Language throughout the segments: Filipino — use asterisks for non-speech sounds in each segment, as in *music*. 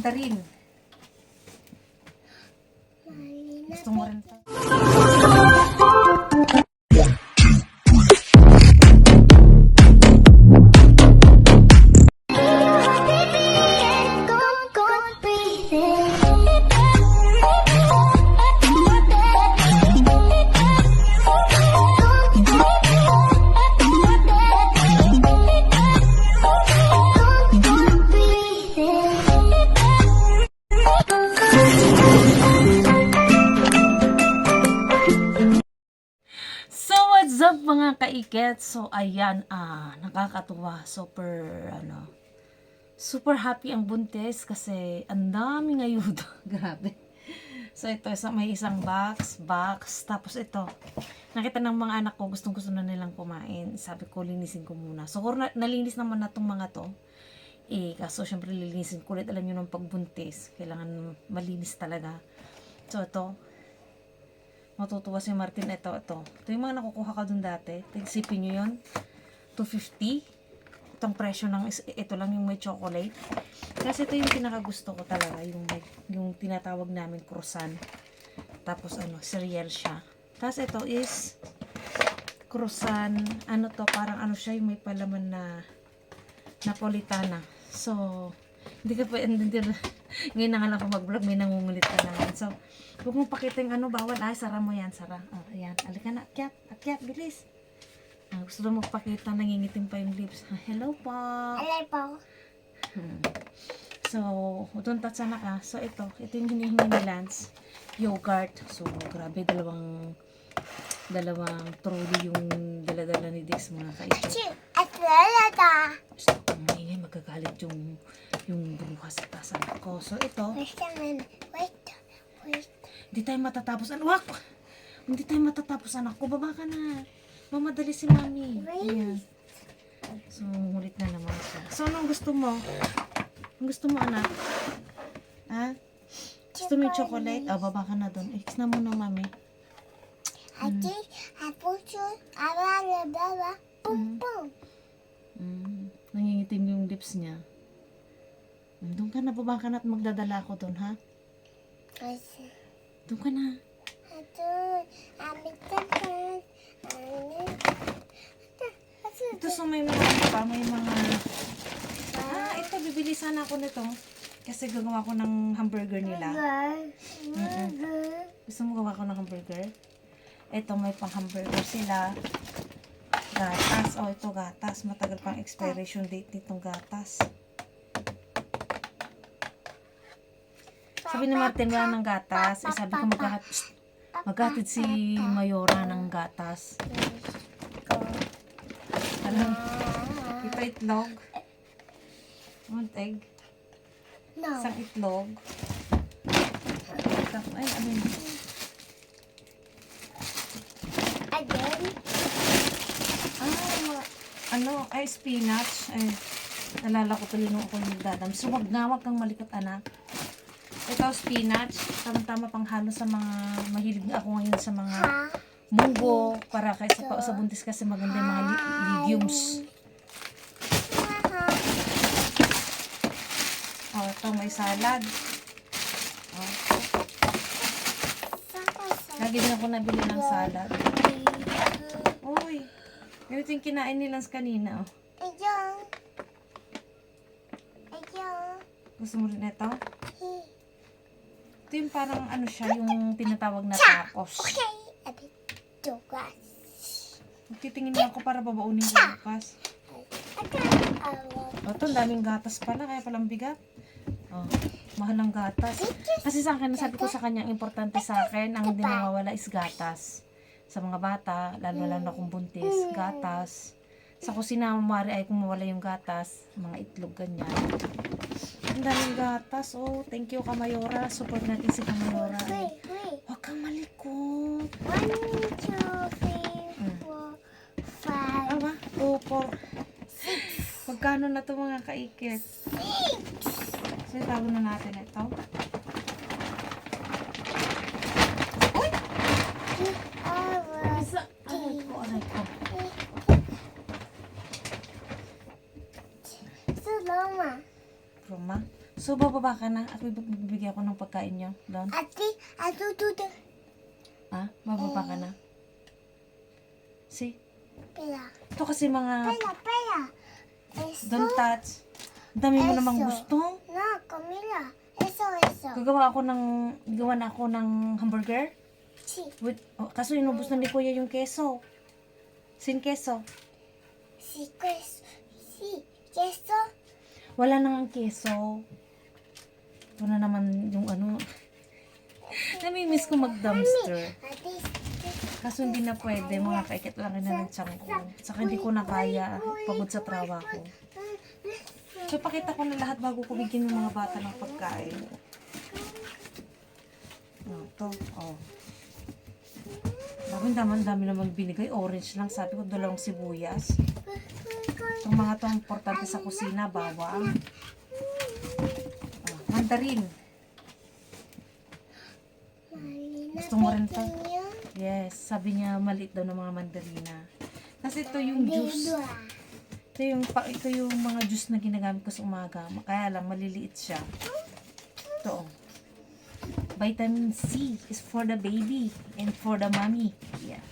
mandarin. Gusto mo rin to? Kaiket? So, ayan, ah, nakakatuwa. Super, ano, super happy ang buntis kasi ang dami ngayudo. *laughs* Grabe. So, ito, isa, may isang box, box, tapos ito. Nakita ng mga anak ko, gustong gusto na nilang kumain. Sabi ko, linisin ko muna. So, na, nalinis naman na tong mga to. Eh, kaso, syempre, lilinisin ko ulit. Alam nyo ng pagbuntis. Kailangan malinis talaga. So, ito, matutuwa si Martin ito, ito. Ito yung mga nakukuha ka dun dati. Isipin nyo yun. 250. Itong presyo ng, ito lang yung may chocolate. Kasi ito yung pinakagusto ko talaga. Yung, yung tinatawag namin croissant. Tapos ano, cereal siya. Tapos ito is croissant. Ano to, parang ano siya yung may palaman na Napolitana. So, hindi ka pa, hindi, hindi, ngayon na nga lang ako mag-vlog, may nangungulit ka na. So, huwag mong pakita yung ano, bawal. Ay, sara mo yan, sara. Oh, ayan. Alika na, akyat, akyat, bilis. Ah, gusto mo magpakita, nangingitim pa yung lips. Ah, hello po. Alay po. Hmm. So, utong tatsana ka. So, ito. Ito yung hinihingi ni Lance. Yogurt. So, grabe, dalawang dalawang trolley yung daladala ni Dex mga. Chi, at lalata. Gusto ko maingay, magagalit yung yung bruha sa tasan ko. So, ito, Wait a minute. Wait. Wait. hindi tayo matatapos. Ano, wak! Hindi tayo matatapos, anak ko. Baba ka na. Mamadali si mami. Ayan. So, ngulit na naman siya. So, anong gusto mo? Ang gusto mo, anak? Ha? Gusto mo yung chocolate? Oh, baba ka na doon. X na muna, mami. Ati, apuso, ala, baba, pum, pum. Mm, nangingitim yung lips niya. Mm, Doon ka na, baba ka na at magdadala ako doon, ha? Kasi, Doon ka na. Ito so may mga pa, may mga... Ah, ito, bibili sana ako nito. Kasi gagawa ko ng hamburger nila. Gusto mo gawa ko ng hamburger? Ito, may pang hamburger sila. Gatas. Oh, ito gatas. Matagal pang expiration date nitong gatas. Sabi ni Martin, wala ng gatas. Eh, sabi ko maghahat, maghatid si Mayora ng gatas. Alam, ito itlog. Egg. No. Isang itlog. Ay, ano yun? Again? Ah, ano, ay, spinach. Ay, nalala ko tuloy nung ako yung nagdadam. So, wag nga, wag kang malikot, anak. Ito, spinach. Tama-tama pang halo sa mga, mahilig na ako ngayon sa mga munggo. Para kaysa pa sa buntis kasi maganda yung mga li- legumes. Oh, ito, may salad. Oh, lagi din ako nabili ng salad. Uy, ganito yung kinain nila kanina. Oh. Gusto mo rin ito? Ito yung parang ano siya, yung tinatawag na tacos. Okay. Abit. Tugas. Magtitingin lang ako para babaunin ko bukas. O, ito, ang daming gatas pala, kaya palang bigat. Oh, mahal ng gatas. Kasi sa akin, sabi ko sa kanya, ang importante sa akin, ang hindi nawawala is gatas. Sa mga bata, lalo lalo na kung buntis, gatas. Sa kusina, mamari ay kung mawala yung gatas, mga itlog, ganyan. Ang daming gatas. Oh, thank you, Kamayora. Support natin si Kamayora. Wait, wait. Huwag kang malikot. One, two, three, four, five, Aba, two, four. Magkano na to mga kaikit? six. So, itago na natin ito. So, bababa ka na. Ako magbibigay ako ng pagkain niyo. Doon. Ate, ato to the Ha? Bababa ka na. See? pera. Ito kasi mga Pera, pera. Eso, don't touch. Ang dami mo namang gusto. no, Camila. Eso, eso. Gagawa ako ng, gawa na ako ng hamburger. Sí, With, oh, kaso inubos na ni Kuya yung keso. Sin keso. sí, queso. Sí, queso. Wala nang ang keso. Ito na naman yung ano. *laughs* Namimiss ko mag-dumpster. Kaso hindi na pwede, mga kaikit lang na ng tiyan ko. Saka hindi ko na kaya, pagod sa trabaho. So, pakita ko na lahat bago ko bigyan yung mga bata ng pagkain. Oh, to, oh. Sabi, dami, dami naman binigay. Orange lang. Sabi ko, dalawang sibuyas. Itong mga to importante sa kusina, bawang. Oh, mandarin. Gusto mo rin to? Yes, sabi niya maliit daw ng mga mandarina. Kasi ito yung juice. Ito yung, ito yung mga juice na ginagamit ko sa umaga. Kaya lang, maliliit siya. Ito. oh. Vitamin C is for the baby and for the mommy. Yeah.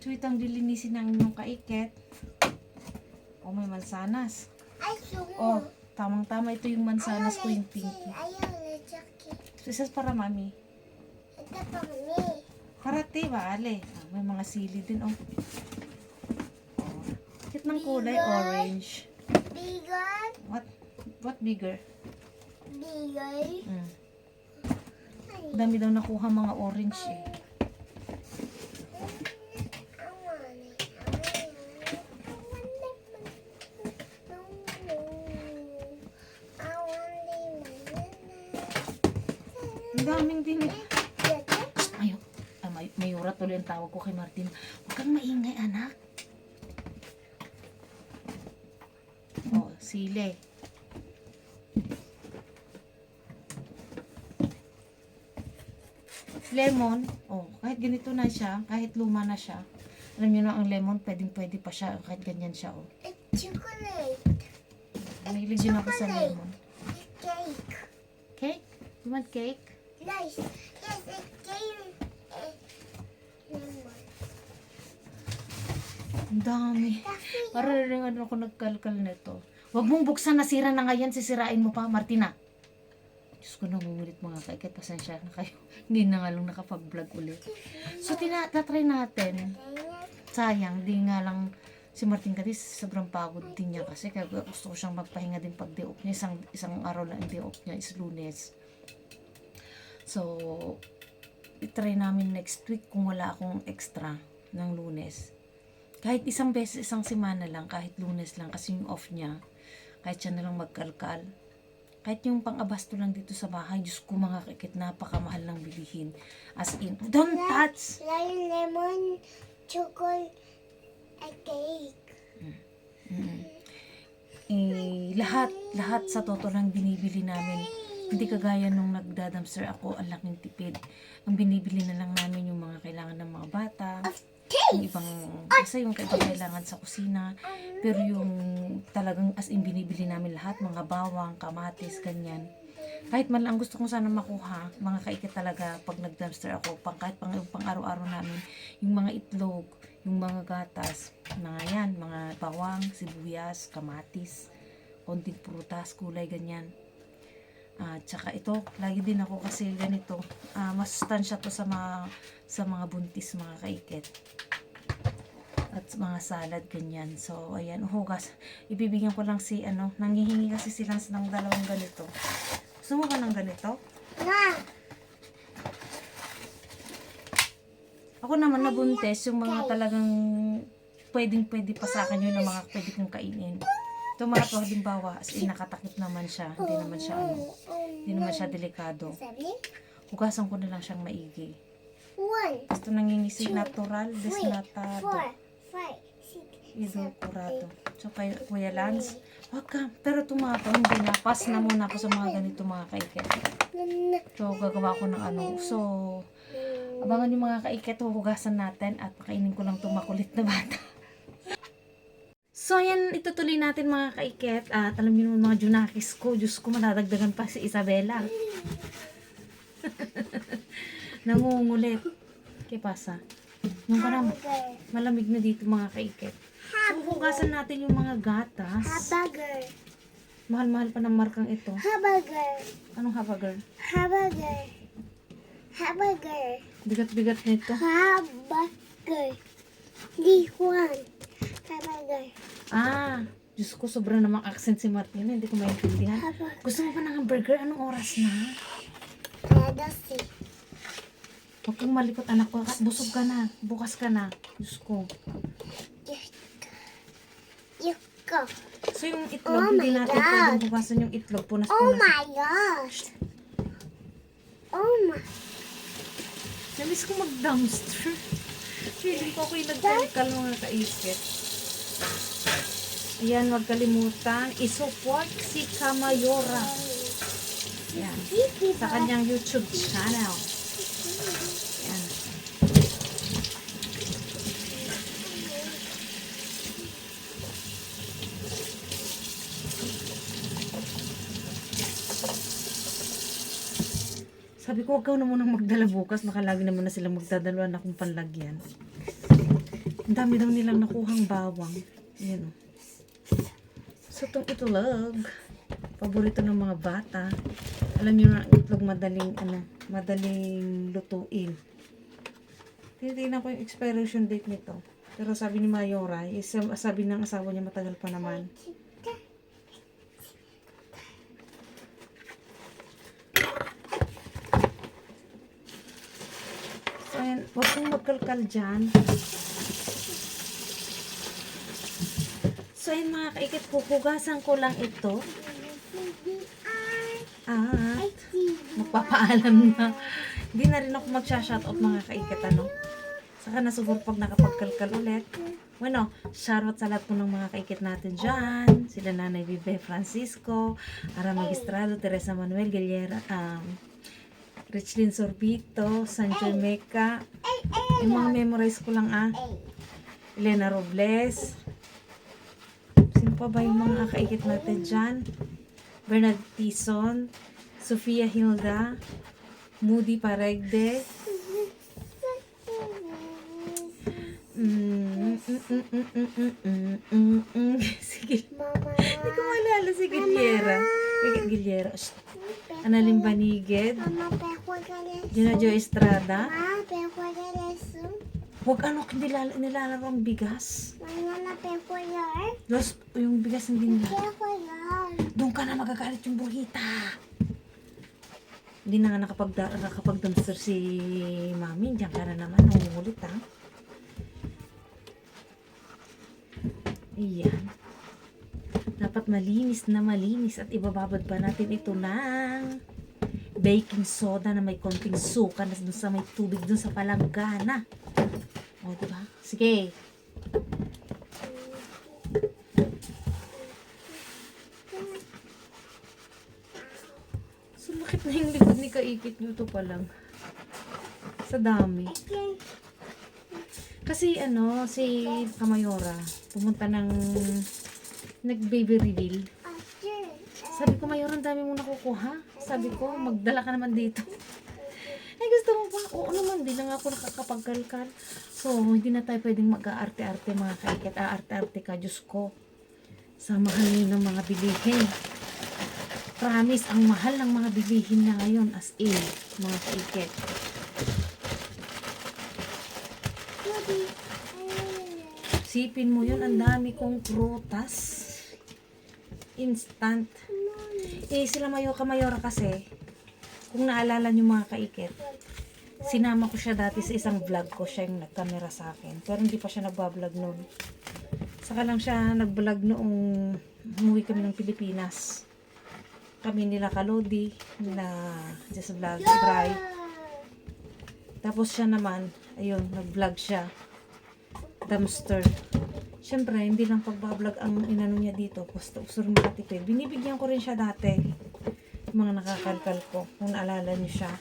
So, itong lilinisin ng inyong kaiket. Oh, may mansanas. Ay, sumo. Oh, tamang-tama. Ito yung mansanas ko, yung pinky. Ayaw. So, isa para mami. Ito pa me. Parati, vale. Ah, may mga sili din, oh. oh. Kit ng kulay, orange. Bigger. What? What bigger? Bigger. Mm. Dami daw nakuha mga orange eh. I want it. I want it. I want it. I want it. Ang daming din eh. Ayaw. Ah, may, mayura tuloy ang tawag ko kay Martin. Huwag kang maingay, anak. Oh, sili. Lemon. Oh, kahit ganito na siya, kahit luma na siya. Alam niyo na ang lemon, pwedeng pwede pa siya, kahit ganyan siya, oh. It's chocolate. Mahilig din ako sa lemon. It's cake. Cake? You want cake? Nice. Yes. Eh, lemon. Ang dami. Para rin ano ako nagkalkal nito. Huwag mong buksan, nasira na nga yan, sisirain mo pa, Martina. Diyos ko, nangungulit mga kaikit, pasensya na kayo. *laughs* Hindi na nga lang nakapag-vlog ulit. So, tina tatry natin. Sayang, di nga lang si Martin kasi sobrang pagod din niya kasi kaya gusto ko siyang magpahinga din pag day off niya. Isang, isang araw lang ang day off niya is lunes. So, itry namin next week kung wala akong extra ng lunes. Kahit isang beses, isang semana lang, kahit lunes lang, kasi yung off niya, kahit siya na lang magkalkal. Kahit yung pang-abasto lang dito sa bahay, Diyos ko mga kakit, napakamahal ng bilihin. As in, don't touch! Like lemon, chocolate, a cake. Eh, lahat, lahat sa totoo lang binibili namin. Hindi kagaya nung nagdadamster ako, ang laking tipid. Ang binibili na lang namin yung mga kailangan ng mga bata. Yung ibang, kasi yung ibang kailangan sa kusina. Pero yung talagang as in binibili namin lahat, mga bawang, kamatis, ganyan. Kahit man lang gusto kong sana makuha, mga kaikit talaga pag nag-dumpster ako, pang, kahit pang, pang araw-araw namin, yung mga itlog, yung mga gatas, mga yan, mga bawang, sibuyas, kamatis, konting prutas, kulay, ganyan. Ah, tsaka ito, lagi din ako kasi ganito. Ah, masustansya to sa mga sa mga buntis, mga kaikit. At mga salad, ganyan. So, ayan, hugas. Ibibigyan ko lang si, ano, nangihingi kasi sila ng dalawang ganito. Gusto mo ba ng ganito? Na, Ako naman nabuntes, yung mga talagang pwedeng pwede pa sa akin yun, ang mga pwede kong kainin. To, halimbawa, as in, nakatakip naman siya. Hindi naman siya, ano, hindi naman siya delikado. Hugasan ko na lang siyang maigi. one, Gusto nangingisi Two, natural, desnatado, idol kurado. So, kay Kuya Lance, wag ka. Pero tumato, hindi na. Pass na muna ako sa mga ganito mga kaiket. So, gagawa ko ng ano. So, abangan yung mga kaiket, huhugasan natin at pakainin ko lang itong makulit na bata. So, ayan, itutuloy natin mga kaiket. At alam niyo naman mga junakis ko, Diyos ko, madadagdagan pa si Isabela. *laughs* Nangungulit. Kaya pasa. Na, Hamburger. malamig na dito mga kaiket. So, hugasan natin yung mga gatas. Hamburger. Mahal-mahal pa ng markang ito. Hamburger. Anong hamburger? Hamburger. Hamburger. Bigat-bigat nito. Hamburger. This one. Hamburger. Ah, Diyos ko, sobra namang accent si Martina. Hindi ko maintindihan. Gusto mo ba ng hamburger? Anong oras na? Dusty. Huwag kang malikot, anak ko. Busog ka na. Bukas ka na. Diyos ko. Yuko. So, yung itlog, Oh hindi my natin God. pwedeng bukasan yung itlog. Oh Punas-punas. my gosh. Oh my. Namiss ko mag-dumpster. Feeling ko ako'y nagkalikal mga kaisip. Ayan, huwag kalimutan. I-support si Kamayora. Ayan. Sa kanyang YouTube channel. Ayan. Sabi ko, huwag na munang magdala bukas. Baka lagi naman na silang magdadalawa na kung panlagyan. Ang dami daw nilang nakuhang bawang. Ayan o. So, itong itulog. Paborito ng mga bata. Alam niyo na, itlog madaling, ano, madaling lutuin. Tinitingnan ko yung expiration date nito. Pero sabi ni Mayora, is, sabi ng asawa niya matagal pa naman. So, ayan, huwag kong magkalkal dyan. So, ayan mga kaikit, pupugasan ko lang ito. At, magpapaalam na. Hindi na rin ako magsha-shoutout mga kaikit, ano. Saka na siguro pag nakapagkalkal ulit. Bueno, shoutout sa lahat po ng mga kaikit natin dyan. Sila Nanay Vive Francisco, Ara Magistrado, Teresa Manuel, Gilera, um, Richlin Sorbito, Sancho Meca. Yung mga memorize ko lang ah. Elena Robles pa ba yung mga kaikit natin dyan? Bernard Tison, Sofia Hilda, Moody Paregde, Mm, mm, mm, mm, mm, mm, mm. Sige. Hindi ko maalala si Giliera. Kikit Giliera. Analing Banigid. Mama, Gina Jo Estrada. Mama, Huwag ano, nilala, nilalaro ang bigas. Mama, pejo ganes. Los, yung bigas hindi nila. Pejo ganes. Doon ka na magagalit yung buhita. Hindi na nga nakapag, nakapag-dumpster si mami. Diyan ka na naman. Nangungulit ha. Ayan. Dapat malinis na malinis at ibababad pa natin ito ng baking soda na may konting suka na dun sa may tubig dun sa palanggana. O, diba? Sige. Sulakit na yung likod ni Kaikit dito pa lang. Sa dami. Kasi ano, si Kamayora, pumunta ng nag-baby reveal. Sabi ko, Mayora, ang dami mong nakukuha. Sabi ko, magdala ka naman dito. Ay, gusto mo ba? Oo naman, di na nga ako nakakapagkalkal. So, hindi na tayo pwedeng mag-aarte-arte mga kaikit. Aarte-arte ka, Diyos ko. Sa mahal ng mga bilihin. Promise, ang mahal ng mga bilihin na ngayon as in, mga kaikit. Sipin mo yun, ang dami kong prutas. Instant. Eh, sila Mayo Kamayora kasi, kung naalala nyo mga kaikit, sinama ko siya dati sa isang vlog ko, siya yung nagkamera sa akin. Pero hindi pa siya nagbablog noon. Saka lang siya nagblog noong umuwi kami ng Pilipinas. Kami nila Kalodi, nila Just Vlog, Bry. Tapos siya naman, ayun, nag-vlog siya. Dumpster. Siyempre, hindi lang pagbablog ang inano niya dito. Gusto, gusto rin makatipid. Binibigyan ko rin siya dati. Mga nakakalkal ko. Kung naalala niyo siya.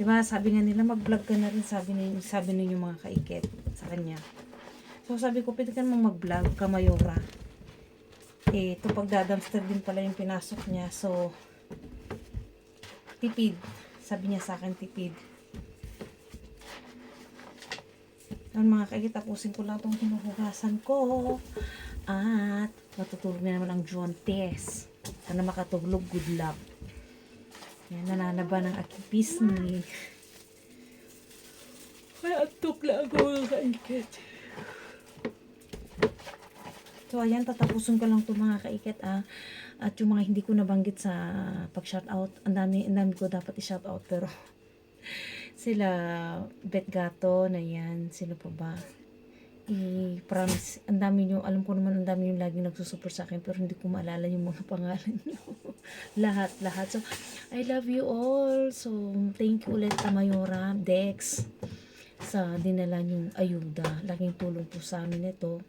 Diba, sabi nga nila, mag-vlog ka na rin. Sabi ninyo, sabi ninyo mga kaikit sa kanya. So sabi ko, pwede ka namang mag-vlog, Kamayora. Eh, ito pagdadumpster din pala yung pinasok niya. So, tipid. Sabi niya sa akin, tipid. Yan mga kaigit, tapusin ko lang itong hinuhugasan ko. At matutulog na naman ang John Tess. Sana makatulog, good luck. Yan, nananaba ng akipis ni. Ay, antok lang ako kaikit. So, ayan, tatapusin ko lang ito mga kaikit, ah. At yung mga hindi ko nabanggit sa pag-shoutout, ang dami, ang dami ko dapat i-shoutout, pero *laughs* sila Bet Gato na yan, sila pa ba? I-promise, ang dami nyo, alam ko naman ang dami yung laging nagsusupport sa akin, pero hindi ko maalala yung mga *laughs* pangalan nyo. lahat, lahat. So, I love you all. So, thank you ulit, Tamayora, Dex, sa dinala yung ayuda. Laking tulong po sa amin ito.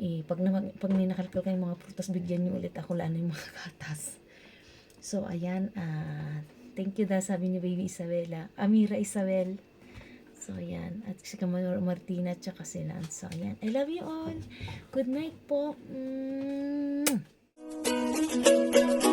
Eh, pag, na, pag may nakalkal kayong mga prutas, bigyan niyo ulit ako lalo yung mga *laughs* gatas. So, ayan. ah thank you dahil sabi ni Baby Isabela. Amira Isabel. So, ayan. At si Kamalor Martina at saka si Lance. So. I love you all. Good night po. Mm. -hmm.